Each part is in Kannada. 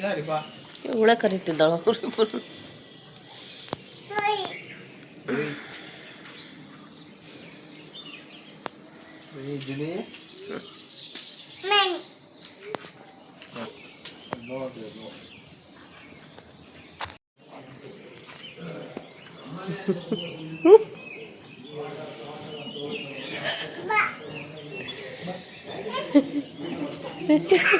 ಯಾರಿಪ್ಪ ಹುಳ ಕರಿತಿದ್ದಾಳ ಜುಲಿ ನೋಡ್ರಿ ಜೂಯಿ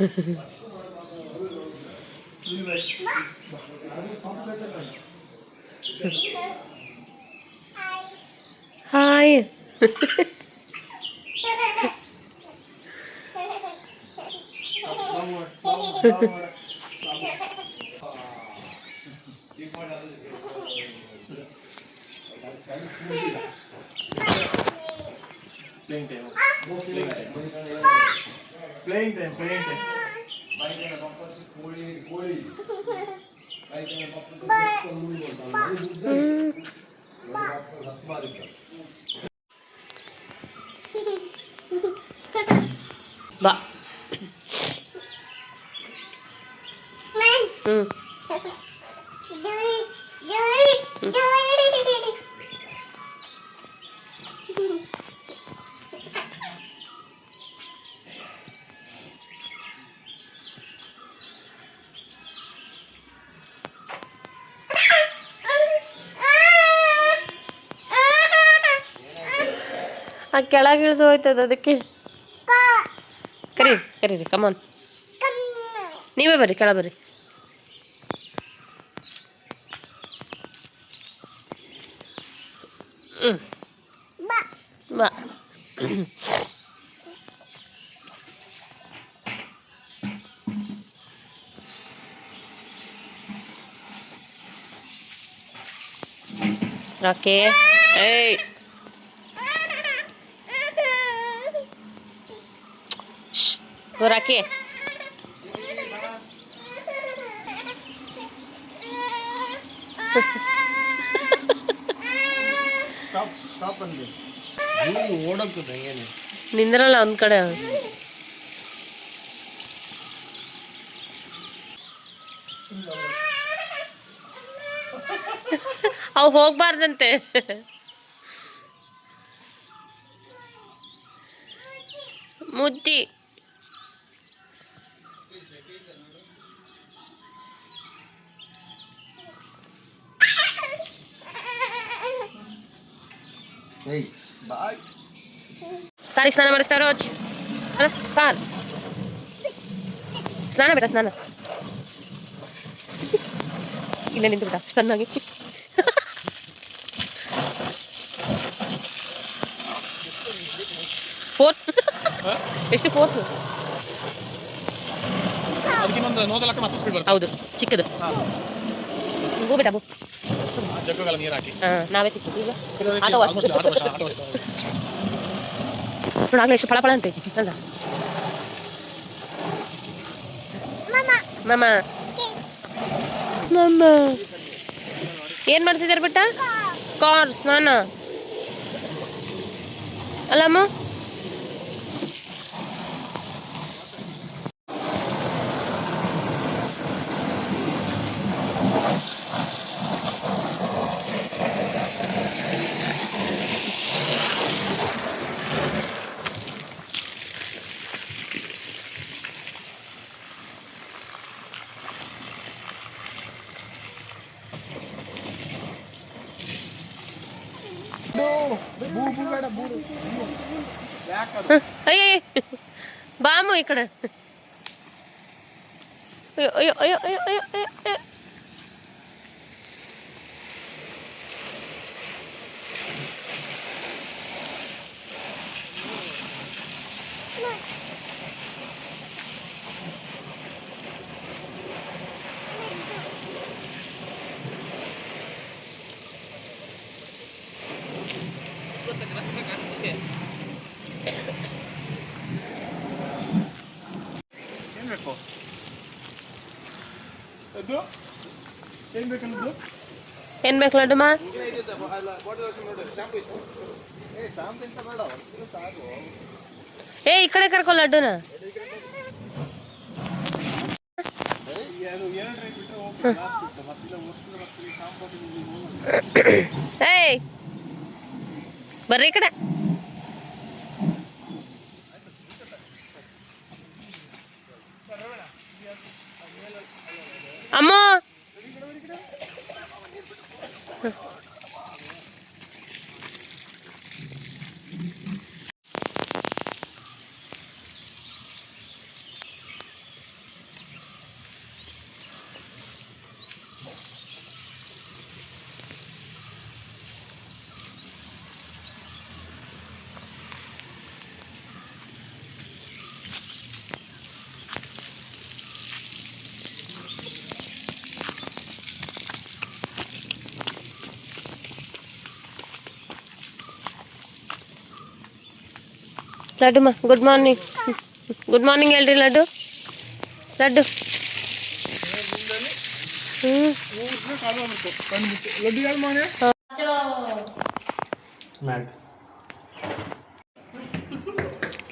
ಜುಲಿ ಜುಲಿ ಬಾ hi Playing Bye. Bye. Bye. Bye. Bye. Bye. Bye. Bye. Bye. Bye. Bye. Bye. Bye. Bye. Bye. Bye. ಆ ಕೆಳಗೆ ಇಳಿದು ಹೋಯ್ತದ ಅದಕ್ಕೆ? ಕರಿ ಕರೀರಿ ಕಮಾನ್ ನೀವೇ ಬರ್ರಿ ಕೆಳ ಬರ್ರಿ. ಹ್ಞೂ ಬಾ. ರಾಕಿ ಏಯ್. ರಾಕಿ ನಿಂದ್ರಲ್ಲ ಒಂದ್ ಕಡೆ. ಅವು ಹೋಗ್ಬಾರ್ದಂತೆ. ಮುದ್ದಿ. ಕಾಲಿಗೆ ಸ್ನಾನ ಮಾಡಿಸ್ತಾ ರೋಜ್ ಕಾಲ್ ಸ್ನಾನ ಬೇಡ ಸ್ನಾನ ಇಲ್ಲ ನಿಂತು ಬಿಡ ಚೆನ್ನಾಗಿ ಫೋರ್ತ್ ಎಷ್ಟು ಫೋರ್ತ್ ಅದಕ್ಕಿನ್ನೊಂದು ನೋದ ಲಕ್ಕ ಮತ್ತೆ ಸ್ಪೀಡ್ ಬರ್ತದೆ ಹೌದು ಚಿಕ್ಕದು ಗೋ ಬೇಡ ಗೋ ಜಗ್ಗಲ್ಲ ನೀರು ಹಾಕಿ ಹಾಂ ನಾವೇ ಚಿಕ್ಕದು ಈಗ auto wash auto auto auto ನೋಡು ಆಗಲೇ ಎಷ್ಟು ಫಳ ಫಳ ಅಂತೈತಿ ಅಲ್ಲ ಮಾಮ ಮಾಮ ಏನ್ ಮಾಡ್ತಿದ್ದಾರೆ ಬಿಟ್ಟ? ಕಾರ್ ಸ್ನಾನ. ಅಲ್ಲಮ್ಮ പോയിക്കണ്. അയ്യോ അയ്യോ അയ്യോ അയ്യോ അയ്യോ ಏನ್ ಬೇಕು ಲಡ್ಡುಮ್ಮ ಏ ಈ ಕಡೆ ಕರ್ಕೊ ಲಡ್ಡುನ. ಏಯ್ ಬರ್ರಿ ಈ ಕಡೆ. ಅಮ್ಮ ಲಡ್ಡುಮ್ಮ ಗುಡ್ ಮಾರ್ನಿಂಗ್ ಗುಡ್ ಮಾರ್ನಿಂಗ್ ಹೇಳ್ರಿ ಲಡ್ಡು. ಲಡ್ಡು.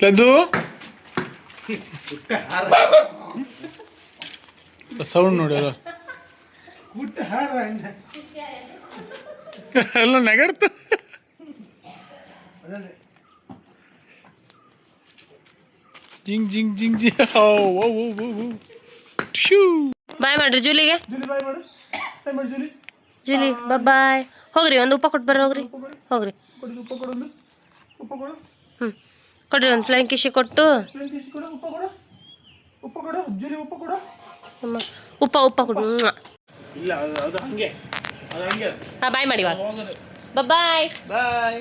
ಲಡ್ಡು. ಸೌಂಡ್ ನೋಡಿ ಅದು. ಎಲ್ಲ ನೆಗಡ್ತ. ಜಿಂಗ್ ಜಿಂಗ್ ಜಿಂಗ್ ಜಿ ಓ ಓ ಓ ಓ ಓ. ಶ್ಯೂ ಬಾಯ್ ಮಾಡ್ರಿ ಜೂಲಿಗೆ. ಜುಲಿ ಬಾಯ್ ಮಾಡು. ಬಾಯ್ ಮಾಡು ಜುಲಿ. ಜೂಲಿ ಬಾಯ್. ಹೋಗ್ರಿ ಒಂದು ಉಪ್ಪ ಕೊಟ್ಟು ಬರ್ರಿ ಹೋಗ್ರಿ. ಹೋಗ್ರಿ. ಕೊಡಿ ಉಪ್ಪ ಕೊಡು ಒಂದು. ಉಪ್ಪ ಕೊಡು. ಹ್ಞೂ ಕೊಡ್ರಿ ಒಂದು ಫ್ಲೈಂಗ್ ಕಿಶಿ ಕೊಟ್ಟು. ಉಪ್ಪ ಕೊಡು. ಉಪ್ಪ ಕೊಡು ಜುಲಿ ಉಪ್ಪ ಕೊಡು. ಉಪ್ಪ ಉಪ್ಪ ಕೊಡು. ಇಲ್ಲ ಅದು ಅದು ಹಂಗೆ. ಅದು ಹಂಗೆ. ಹಾಂ ಬಾಯ್ ಮಾಡಿ ಇವಾಗ. ಬಾಯ್. ಬಾಯ್.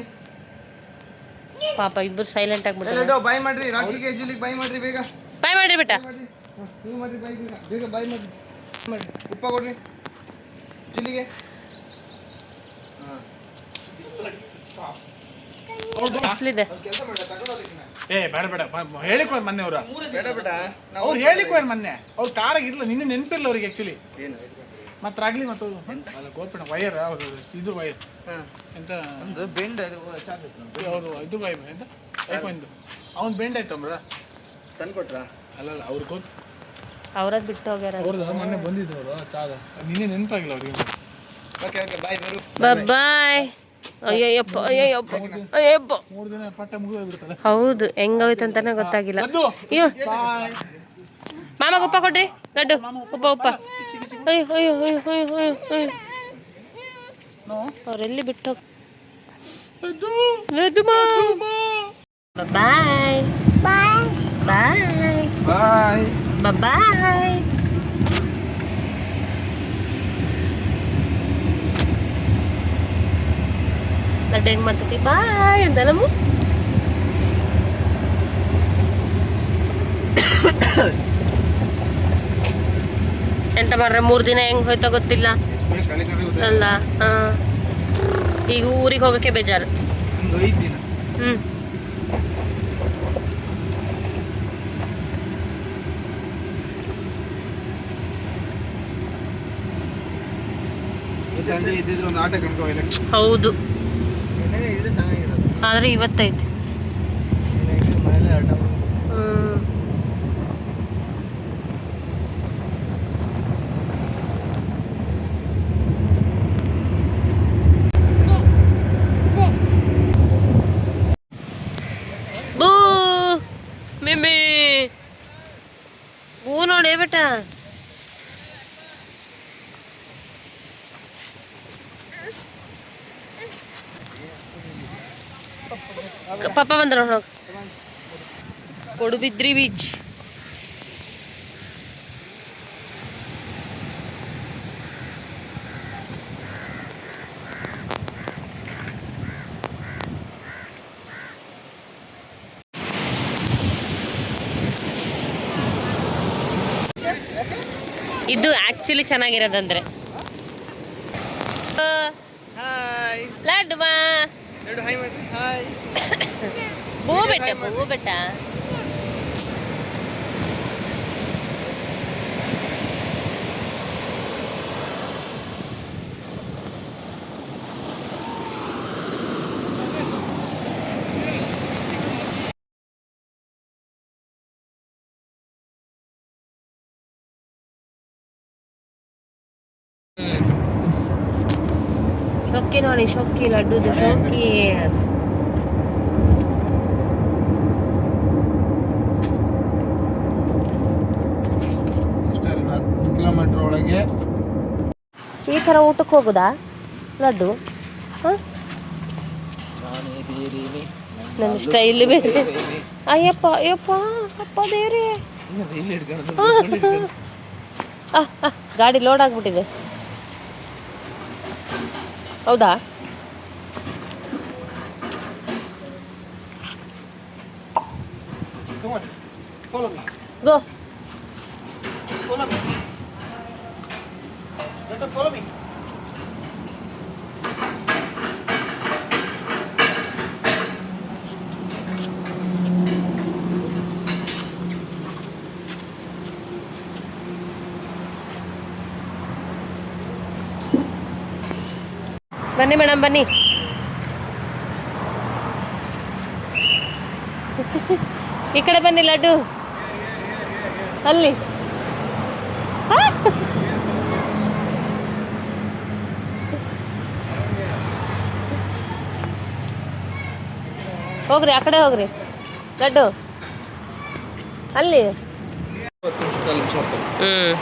ಪಾಪ ಇಬ್ಬರು ಸೈಲೆಂಟ್ ಆಗ್ಬಿಟ್ಟು ಬಾಯ್ ಮಾಡ್ರಿ ರಾಕಿ ಜುಲಿಗೆ ಬೈ ಮಾಡ್ರಿ ಬೇಗ. ಬೈ ಮಾಡ್ರಿ ಬೇಟ ಮಾಡ್ರಿ. ನೀವು ಮಾಡ್ರಿ ಬಾಯ್ ಬೇಗ. ಬೇಗ ಬಾಯ್ ಮಾಡ್ರಿ. ಮಾಡ್ರಿ. ಉಪ್ಪ ಕೊಡ್ರಿ. ಜುಲಿಗೆ. ಬಿಸ್ಲಿದೆ. ಕೆಲಸ ಮಾಡ ತಗೊಂಡೋಗ್ಲಿಕ್ಕೆ ಏ ಬೇಡ ಬೇಡ. ಮ- ಹೇಳಿಕ್ ಹೋಯ್ರು ಮೊನ್ನೆ ಅವ್ರ. ಬೇಡ ಬೇಡ. ನಾವು ಅವ್ರು ಹೇಳಿಕ್ ಹೋಯ್ರು ಮೊನ್ನೆ. ಅವ್ರು ಕಾರಾಗಿರ್ಲಿಲ್ಲ ಇರ್ಲ ನಿನ್ನೆ ನೆನಪಿಲ್ಲ ಅವ್ರಿಗೆ ಆಕ್ಚುಲಿ ಏನು? ಮತ್ತೆ ರಾಗ್ಲಿ ಮತ್ತು ಅಲ್ಲ ಗೋಪಿಣ ವೈರ್ ಅವ್ರು ಇದು ವೈರ್ ಹಾಂ. ಎಂತ? ಒಂದು ಬೆಂಡ್ ಅದು ಅವರು ಇದು ವೈರ್ ಎಂತ? ಐಫೋನ್ದು ಅವ್ನು ಬೆಂಡ್ ತಂದು ಕೊಟ್ರ ಅಲ್ಲಲ್ಲ ಅವ್ರು ಗೊತ್ತು ಅವ್ರದ್ದು ಬಿಟ್ಟು ಹೋಗ್ಯಾರ. ಅವ್ರದ್ದು ಮೊನ್ನೆ ಬಂದಿದ್ರು ಅವರು ಚಾದ ನಿನ್ನೆ ನೆನಪಾಗಿಲ್ಲ ಅವ್ರಿಗೆ. ಓಕೆ ಓಕೆ ಬಾಯ್ ಬರು ಬಾಯ್ ಅಯ್ಯಯ್ಯಪ್ಪ ಅಯ್ಯಯ್ಯಪ್ಪ ಅಯ್ಯಪ್ಪ ಮೂರು ದಿನ ಪಟ್ಟ ಮುಗಿದು ಬಿಡ್ತಲ್ಲ ಹೌದು ಹೆಂಗೋಯ್ತಂತಾನೆ ಗೊತ್ತಾಗಿಲ್ಲ. ಅಯ್ಯೋ ಮಾಮಗ ಉಪ್ಪ ಕೊಡ್ರಿ. ಲಡ್ಡು ಉಪ್ಪ ಉಪ್ಪ. ಅಯ್ಯೋ ಅಯ್ಯೋ ಅಯ್ಯೋ ಅಯ್ಯೋ ಅಯ್ಯೋ ಅಯ್ಯೋ ಅವ್ರೆಲ್ಲಿ ಬಿಟ್ಟು ಹೋಗ್ ಲಡ್ಡು ಬಾಯ್ ಬಾಯ್. ಬಾಯ್. ಬಾಯ್. ಬಾಯ್. ಲಡ್ಡು ಹೆಂಗ್ ಮಾಡ್ತೈತಿ ಬಾಯ್ ಅಂತ ನಮ್ಮ ಎಂತ ಮಾಡ್ರೆ ಮೂರು ದಿನ ಹೆಂಗ್ ಹೋಯ್ತೋ ಗೊತ್ತಿಲ್ಲ. ಅಲ್ಲ ಹಾಂ. ಈಗ ಊರಿಗೆ ಹೋಗಕ್ಕೆ ಬೇಜಾರು. ಹ್ಞೂ ದಿನ. ಹ್ಮ್. ಸಂಜೆ ಇದ್ದಿದ್ರೆ ಒಂದು ಆಟ ಕಣ್ಕೋ ಇಲ್ಲ ಹೌದು. ಆದ್ರೆ ಇವತ್ತೈತಿ. ಪಪ್ಪ ಬಂದ್ರ ಕೊಡುಬಿದ್ರಿ ಬೀಚ್. ಇದು ಆಕ್ಚುಲಿ ಚೆನ್ನಾಗಿರೋದಂದ್ರೆ. ಲಡ್ವಾ పువ్వు పెట్ట పువ్వు పెట్ట ಶೊಕ್ಕಿ ನೋಡಿ ಶೊಕ್ಕಿ ಲಡ್ಡುದು ಶೊಕ್ಕಿ ಸಿಸ್ಟರ್ ಕಿಲೋಮೀಟರ್ ಒಳಗೆ. ಈ ಥರ ಊಟಕ್ಕೆ ಹೋಗುದಾ? ಲಡ್ಡು? ಹಾಂ? ನನ್ನ ಸ್ಟೈಲ್ ಬೇರೆ. ಅಯ್ಯಪ್ಪ ಅಯ್ಯಪ್ಪ ಅಪ್ಪ ದೇವ್ರಿ ಗಾಡಿ ಲೋಡ್ ಆಗ್ಬಿಟ್ಟಿದೆ. ಹೌದಾ? ಗೋ ಬನ್ನಿ ಮೇಡಮ್ ಬನ್ನಿ. ಈ ಕಡೆ ಬನ್ನಿ ಲಡ್ಡು. ಅಲ್ಲಿ. ಹೋಗ್ರಿ ಆ ಕಡೆ ಹೋಗ್ರಿ. ಲಡ್ಡು. ಅಲ್ಲಿ. ಹ್ಮ್.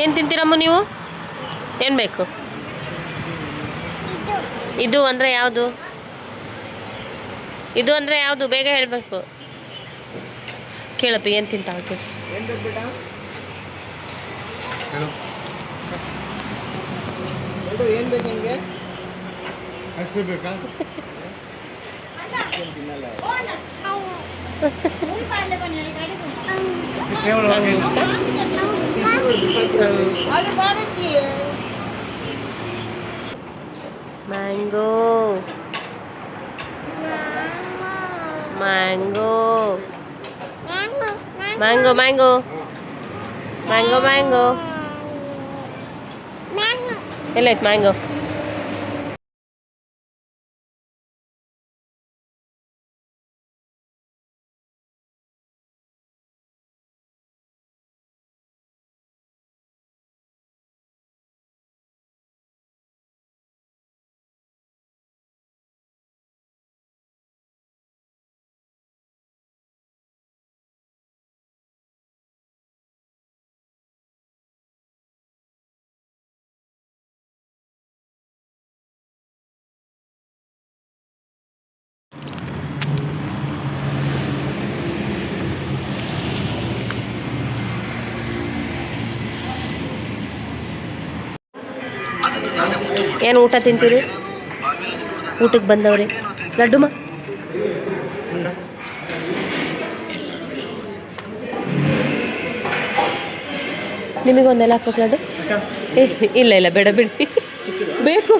ಏನು ತಿಂತೀರಮ್ಮ ನೀವು? ಏನು ಬೇಕು? ಇದು. ಅಂದರೆ ಯಾವುದು? ಇದು ಅಂದರೆ ಯಾವುದು? ಬೇಗ ಹೇಳಬೇಕು. ಕೇಳಪ್ಪ ಏನು ತಿಂತ ಏನು ಬೇಕು ಬೇಟ ಎರಡು ಏನು ಬೇಕು ನಿಮಗೆ ಅಷ್ಟು ಬೇಕಾ ಏನು ಏನು ಊಟ ತಿಂತೀರಿ? ಊಟಕ್ಕೆ ಬಂದವ್ರಿ. ಲಡ್ಡುಮ್ಮ ನಿಮಗೆ ಒಂದೆಲ್ಲ ಹಾಕ್ಬೇಕು ಲಡ್ಡು? ಇಲ್ಲ ಇಲ್ಲ, ಬೇಡ, ಬಿಡಿ. ಬೇಕು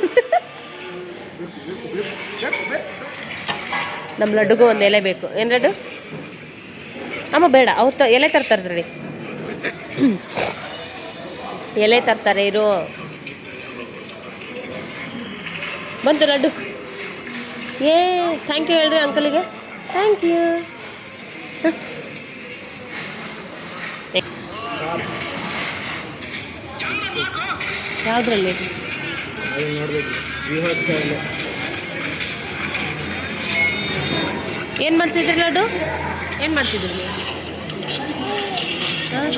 ನಮ್ಮ ಲಡ್ಡುಗೂ ಒಂದು ಎಲೆ ಬೇಕು. ಏನು ಲಡ್ಡು? ಅಮ್ಮ, ಬೇಡ, ಅವ್ರು ತ ಎಲೆ ತರ್ತಾರೆ ಎಲೆ ತರ್ತಾರೆ, ಇರು ಬಂತು ಲಡ್ಡು. ಏ ಥ್ಯಾಂಕ್ ಯು ಹೇಳ್ರಿ ಅಂಕಲಿಗೆ. ಥ್ಯಾಂಕ್ ಯು ಯಾವುದ್ರಲ್ಲಿ? ಏನು ಮಾಡ್ತಿದ್ರಿ ಲಡ್ಡು? ಏನು ಮಾಡ್ತಿದ್ರಿ?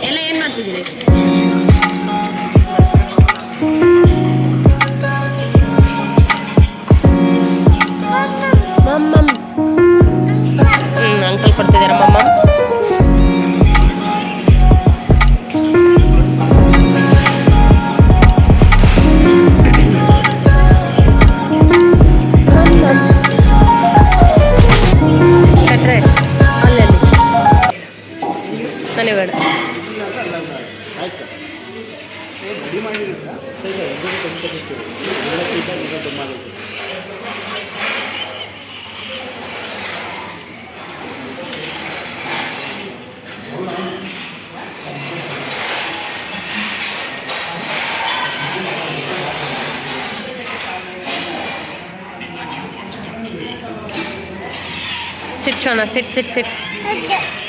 ಎಲ್ಲ ಏನು ಮಾಡ್ತಿದ್ದೀರಿ? Meron ba. sit Chana, sit, sit, sit.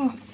Oh.